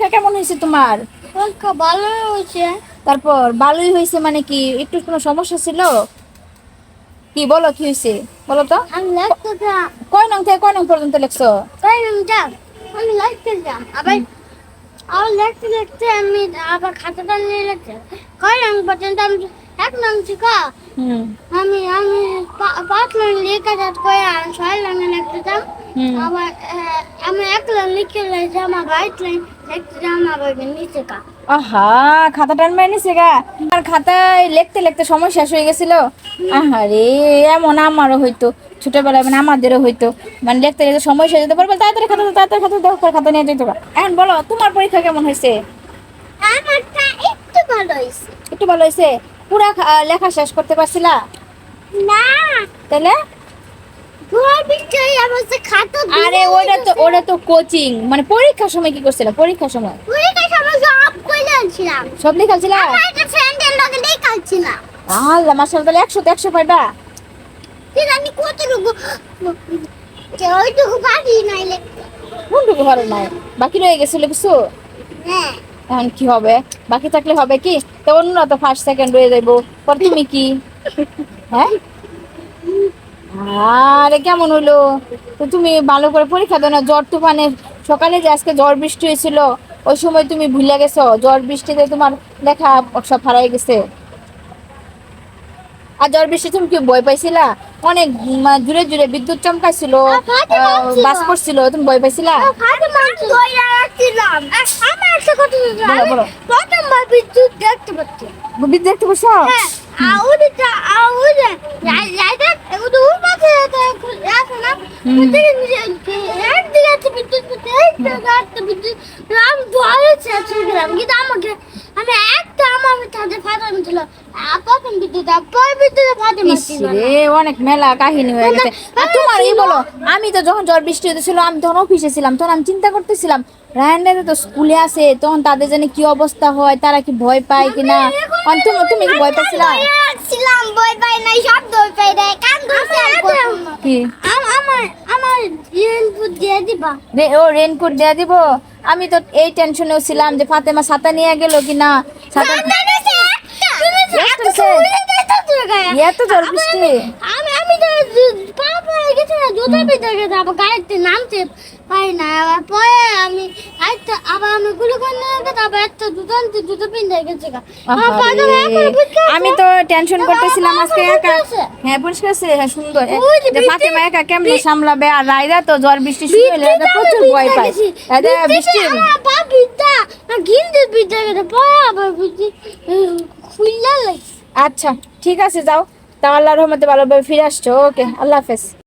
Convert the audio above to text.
পরীক্ষা কেমন হয়েছে তোমার? ভালো হয়েছে। তারপর ভালোই হয়েছে মানে কি একটু কোনো সমস্যা ছিল? কি বলো কি হয়েছে? বলো তো। আমি কয় নং থেকে কয় নং পর্যন্ত লেখছো? আমি যাম আমি লিখতে যাম আবার আবার লিখতে লিখতে আমি আবার খাতাটা নিয়ে কয় রং পর্যন্ত আমি এক নং শিখা। হুম। আমি আমি পাঁচ লাইন লিখে যাত আর ছয় লাইন লিখতে যাম। হুম। আবার আহ, আমি এক লিখে লাইন নিচে কা আহা খাতা টান মেরে নিছে আর খাতায় লিখতে লিখতে সময় শেষ হয়ে গেছিল? আহারে এমন আমারও হইতো। ছোটবেলায় মানে আমাদেরও হইতো। মানে লিখতে লিখতে সময় শেষ যেতে পারবে তাড়াতাড়ি খাতা তাড়াতাড়ি খাতা দাও খাতা নিয়ে যেতে পারো এখন বলো তোমার পরীক্ষা কেমন হয়েছে? আমারটা একটু ভালো হয়েছে। একটু ভালো হয়েছে? পুরা লেখা শেষ করতে পারছিলা? না। তাহলে ঘর বিচ্ছাই আমার সে খাতা আরে ওটা তো ওটা তো কোচিং মানে পরীক্ষার সময় কি পরীক্ষার সময়? পরীক্ষার সময় সব কইলে আনছিলাম। সব আমার একটা ফ্রেন্ডের লগে দেখাচ্ছিলাম আল্লাহ তাহলে একশো তো একশো পাইবা? কতটুকু ওইটুকু নাইলে। কোনটুকু ভালো নাই? বাকি রয়ে গেছিল কিছু? হ্যাঁ। এখন কি হবে? বাকি থাকলে হবে কি? তো অন্য তো ফার্স্ট সেকেন্ড রয়ে যাইবো। পর তুমি কি? হ্যাঁ? আরে কেমন হইল? তো তুমি ভালো করে পরীক্ষা দাও না জ্বর তুফানে। সকালে যে আজকে ঝড় বৃষ্টি হয়েছিল ওই সময় তুমি ভুলে গেছো? ঝড় বৃষ্টিতে তোমার লেখা সব হারাই গেছে। আর ঝড় বৃষ্টি তুমি কি ভয় পাইছিলা? অনেক উম, জুড়ে জুড়ে বিদ্যুৎ চমকাইছিল। বাস পড়ছিল তুমি ভয় পাইছিলা। প্রথমবার বিদ্যুৎ দেখতে পাচ্ছি। বিদ্যুৎ দেখতে পাচ্ছ? একদিকে আছে বিদ্যুৎ একদিকে আছে বিদ্যুৎ আমি ভয়ে চেয়েছিলাম কিন্তু আমাকে আমি একটা আমার তাদের ফাটা ছিল প্রথম বিদ্যুৎ পরে বিদ্যুৎ ফাটে রে অনেক মেলা কাহিনী হয়ে গেছে। আর তোমার এই বলো আমি তো যখন ঝড় বৃষ্টি হতেছিল আমি তখন অফিসে ছিলাম তখন আমি চিন্তা করতেছিলাম রায়নরা তো স্কুলে আছে তখন তাদের জানি কি অবস্থা হয় তারা কি ভয় পায় কিনা? তুমি তুমি কি ভয় পাইছিলা? ছিলাম বই পাই নাই সব দই পাই নাই কান ধরছে কি আমার আমার ইনপুট দিয়ে দিবা রে ও রেনকোট দিয়ে দিব? আমি তো এই টেনশনেও ছিলাম যে ফাতেমা ছাতা নিয়ে গেল কিনা। ছাতা এত জল বৃষ্টি। আমি আমি তো পা পড়ে গেছে না জুতো ভিতরে গেছে আবার গাড়িতে নামতে পারি না আবার পরে আমি একটা আবার আমি গুলো করে নিয়ে আবার একটা জুতো আনতে জুতো পিন্ধে গেছে আমি তো টেনশন করতেছিলাম আজকে একা। হ্যাঁ পরিষ্কার আছে হ্যাঁ সুন্দর। ফাতেমা একা কেমনে সামলাবে? আর রায়রা তো ঝড় বৃষ্টি শুরু হলে এরা প্রচুর ভয় পায়। এদের বৃষ্টি। পা বিদ্যা গিলতে বিদ্যা গেছে পরে আবার বুঝছি খুললা লাগছে। আচ্ছা ঠিক আছে যাও। তা আল্লাহর রহমতে ভালোভাবে ফিরে আসছো। ওকে আল্লাহ হাফেজ।